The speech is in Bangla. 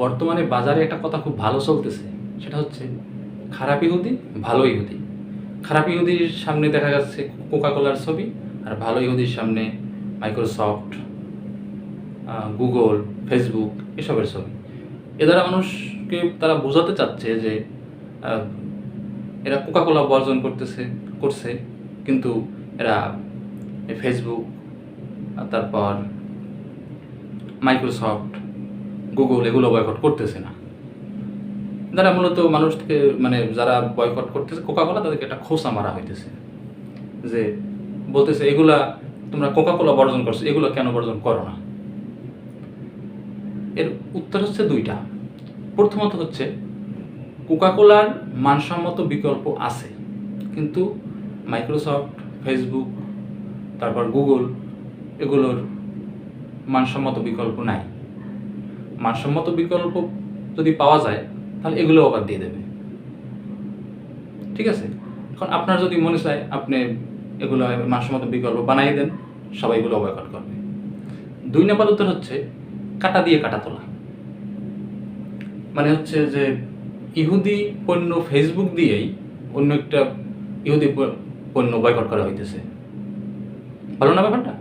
বর্তমানে বাজারে একটা কথা খুব ভালো চলতেছে, সেটা হচ্ছে খারাপ ইহুদি ভালো ইহুদি খারাপ ইহুদির সামনে দেখা যাচ্ছে কোকা কোলার ছবি, আর ভালো ইহুদির সামনে মাইক্রোসফট গুগল ফেসবুক এসবের ছবি। এ দ্বারা মানুষকে তারা বোঝাতে চাচ্ছে যে এরা কোকা কোলা বর্জন করতেছে, করছে, কিন্তু এরা ফেসবুক তারপর মাইক্রোসফট গুগল এগুলো বয়কট করতেছে না। যারা মূলত মানুষকে মানে যারা বয়কট করতেছে কোকা কোলা তাদেরকে একটা খোসা মারা হইতেছে। যে বলতেছে, এগুলা তোমরা কোকা কোলা বর্জন করছ, এগুলো কেন বর্জন করো না? এর উত্তর হচ্ছে দুইটা। প্রথমত হচ্ছে কোকা কোলার মানসম্মত বিকল্প আছে, কিন্তু মাইক্রোসফট ফেসবুক তারপর গুগল এগুলোর মানসম্মত বিকল্প নাই। মানসম্মত বিকল্প যদি পাওয়া যায়, তাহলে এগুলো আবার দিয়ে দেবে। ঠিক আছে? এখন আপনার যদি মনে চায় আপনি এগুলো মানসম্মত বিকল্প বানিয়ে দেন, সবাই এগুলো বয়কট করবে। দুই নম্বর উত্তর হচ্ছে কাটা দিয়ে কাটা তোলা। মানে হচ্ছে যে ইহুদি পণ্য ফেসবুক দিয়েই অন্য একটা ইহুদি পণ্য বয়কট করা হইতেছে। ভালো না ব্যাপারটা?